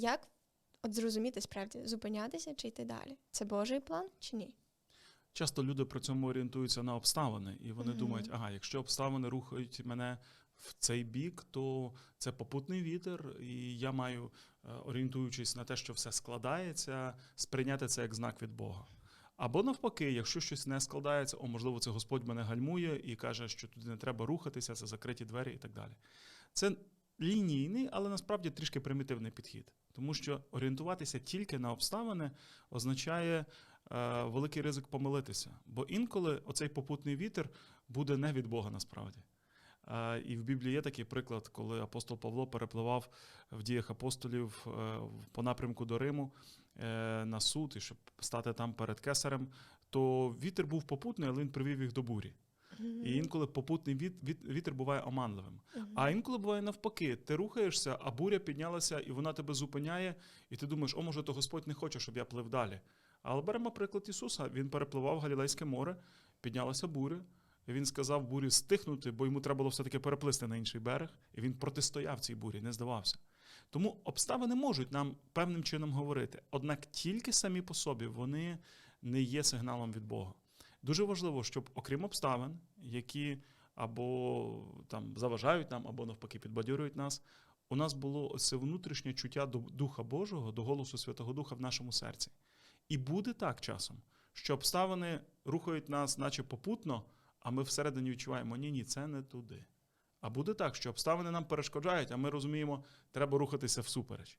Як от зрозуміти справді, зупинятися чи йти далі? Це Божий план чи ні? Часто люди при цьому орієнтуються на обставини, і вони Мгм. думають, ага, якщо обставини рухають мене в цей бік, то це попутний вітер, і я маю, е, орієнтуючись на те, що все складається, сприйняти це як знак від Бога. Або навпаки, якщо щось не складається, о, можливо, це Господь мене гальмує і каже, що туди не треба рухатися, це закриті двері і так далі. Це лінійний, але насправді трішки примітивний підхід. Тому що орієнтуватися тільки на обставини означає е, великий ризик помилитися. Бо інколи оцей попутний вітер буде не від Бога насправді. Е, і в Біблії є такий приклад, коли апостол Павло перепливав в діях апостолів е, по напрямку до Риму е, на суд, і щоб стати там перед кесарем, то вітер був попутний, але він привів їх до бурі. І інколи попутний віт, віт, вітер буває оманливим. А інколи буває навпаки, ти рухаєшся, а буря піднялася, і вона тебе зупиняє, і ти думаєш, о, може, то Господь не хоче, щоб я плив далі. Але беремо приклад Ісуса. Він перепливав Галілейське море, піднялася буря. Він сказав бурі стихнути, бо йому треба було все-таки переплисти на інший берег, і він протистояв цій бурі, не здавався. Тому обставини можуть нам певним чином говорити, однак тільки самі по собі вони не є сигналом від Бога. Дуже важливо, щоб окрім обставин, які або там заважають нам, або навпаки підбадьорюють нас, у нас було це внутрішнє чуття до Духа Божого, до голосу Святого Духа в нашому серці. І буде так часом, що обставини рухають нас, наче попутно, а ми всередині відчуваємо, ні, ні, це не туди. А буде так, що обставини нам перешкоджають, а ми розуміємо, треба рухатися всупереч.